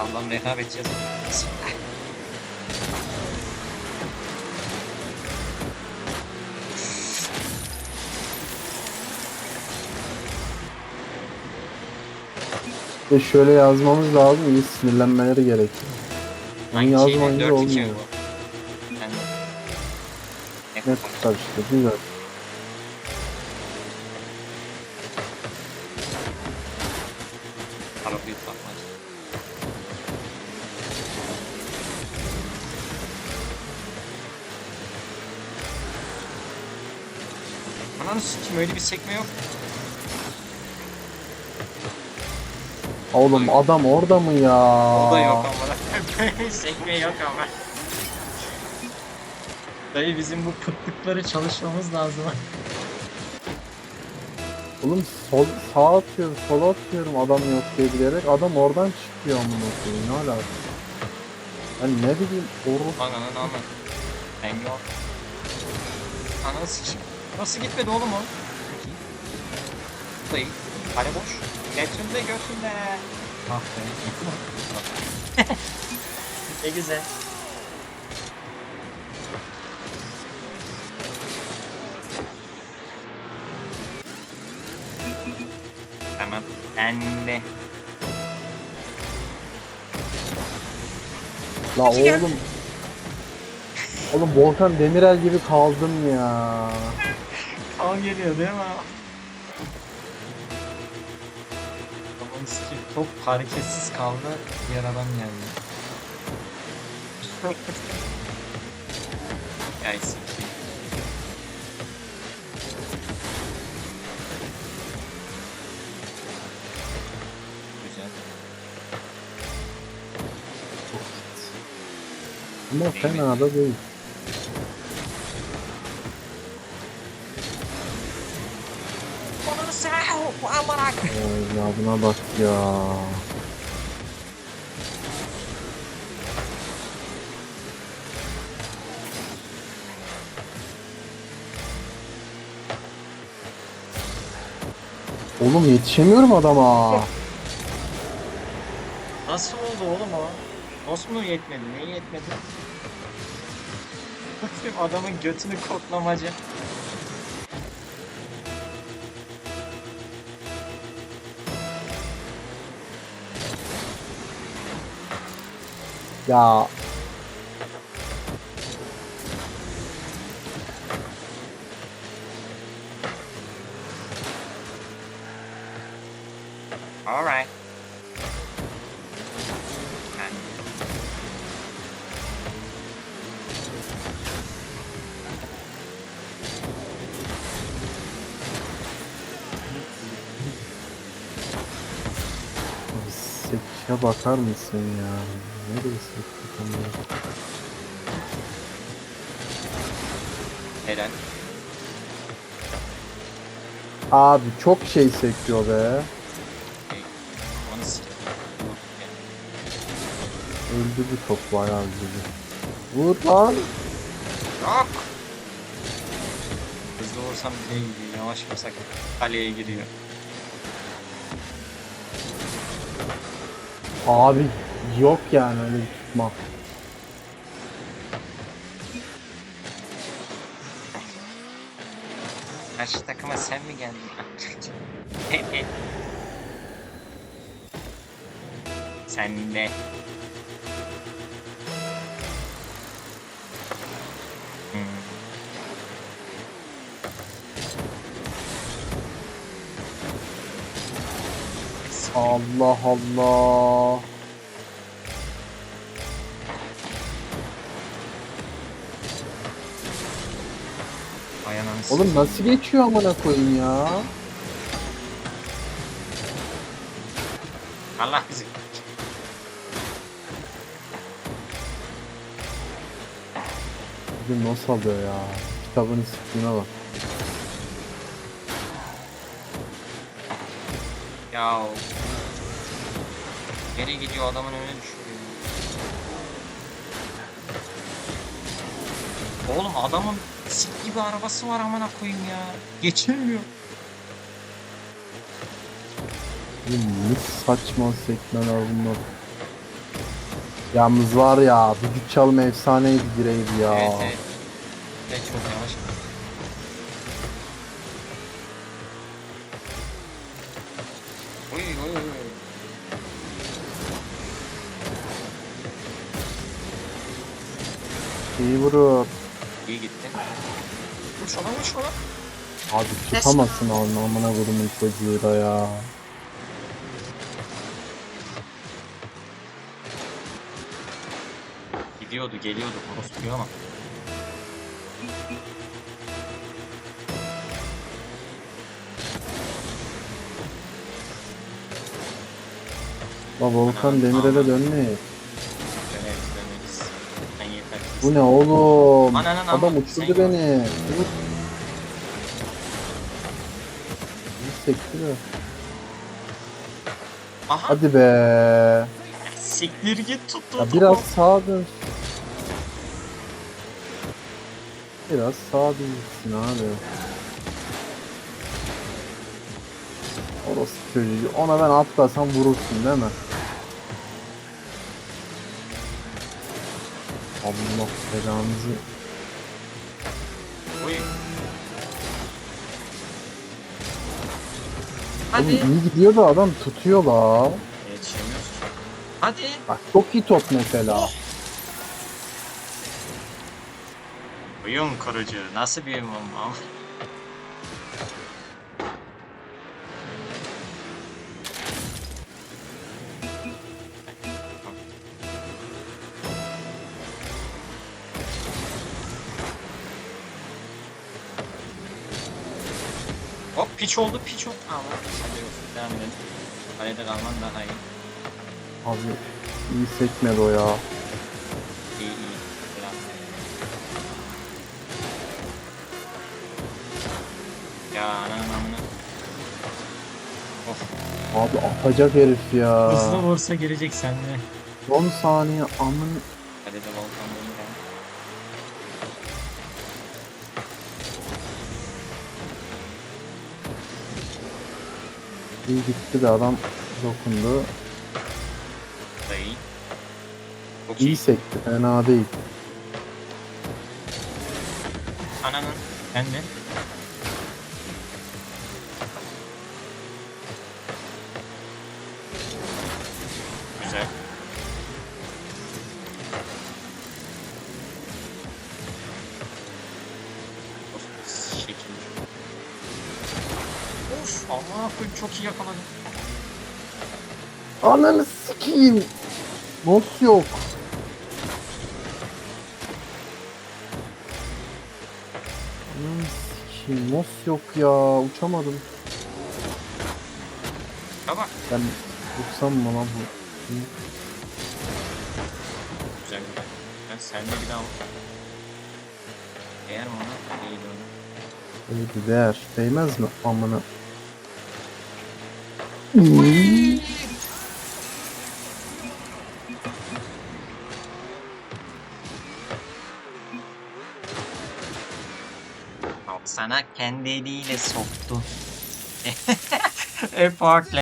Allah'ım rekabetçi. Bismillah. Ve şöyle yazmamız lazım. iyi sinirlenmeleri gerekiyor. Şeyle? yazmayınca 4-2 mi olmuyor. de. Ne Ne tutar işte. Güzel. Ananı sikim öyle bir sekme yok. Oğlum adam orada mı ya? O da yok ama. sekme yok ama. Dayı bizim bu pıtlıkları çalışmamız lazım. Oğlum sol, sağa atıyorum, sola atıyorum adam yok diye bilerek. Adam oradan çıkıyor amına koyayım. Ne alaka? Ben ne bileyim oru Lan ananı alma. Ben yok. Ananı sikim. Nasıl gitmedi oğlum o? Dayı. Kale boş. Götünde götünde. Ah be. Gitti mi? ne güzel. Tamam. De. La oğlum. Oğlum Volkan Demirel gibi kaldım ya. Kan geliyor değil mi? Aman sikim çok hareketsiz kaldı. Diğer adam geldi. ya sikim. Güzel. Ama fena da değil. Amına ya buna bak ya. Oğlum yetişemiyorum adama. Nasıl oldu oğlum o? Nasıl mu yetmedi? Neyi yetmedi? Bakayım adamın götünü koklamacı. Ya sekişe bakar mısın ya? Onu? Helal. Abi çok şey sekiyor be. Onu sikeyim. Öldü bu top bayağı öldü. Vur lan. Yok. Hızlı vursam bile gidiyor. Yavaş vursak kaleye giriyor. Abi yok yani öyle tutma. Karşı takıma sen mi geldin? sen de. Allah Allah. Ay ananı Oğlum nasıl geçiyor amına koyayım ya? Allah bizi. Bugün nasıl alıyor ya? Kitabın sıktığına bak. Ya. Geri gidiyor adamın önüne düşüyor. Oğlum adamın sik gibi arabası var amına koyayım ya. Geçilmiyor. Oğlum ne saçma sekmeler bunlar. Yalnız var ya düdük çalma efsaneydi bireydi ya. Evet evet. Ve çok yavaş. Oy oy. İyi vurur. İyi gitti. Vur şuna vur şuna. Abi tutamazsın onu amına kodumun çocuğu da ya. Gidiyordu geliyordu orospuya ama. La Volkan Demirel'e dönmeyi. Döneriz döneriz. Sen yeter. Bu ne oğlum? Ananın Adam uçurdu sen beni. Vur. Bir sektiriyor. Aha. Hadi be. Siktir git tuttu. Ya biraz sağa dön. Biraz sağa dönsün abi. Orası çocuğu. Ona ben atlasam vurursun değil mi? Allah belanızı. Oy. Oğlum Hadi. iyi gidiyor da adam tutuyor la. Yetişemiyoruz ki. Hadi. Bak çok iyi top mesela. Uyum kurucu. Nasıl bir uyum ama? Hop piç oldu piç oldu. Ama hadi yok devam edelim. Kalede kalman daha iyi. Abi iyi sekmedi o ya. İyi iyi. Biraz. Ya ananın amına. Of. Abi atacak herif ya. Hızlı vursa gelecek sende. Son saniye amın. İyi gitti de adam dokundu. İyi. Çok İyi iyi. sekti fena değil. Ananın. De. Allah koyayım çok iyi yakaladım. Ananı sikeyim. Nos yok. Ananı sikeyim. Nos yok ya. Uçamadım. Baba. Ben uçsam mı lan bu? Güzel güzel. Ben seninle bir daha vur. Eğer ona? Değil onu. Neydi değer? Değmez mi? Amına. Al sana kendi eliyle soktu. E, farklı.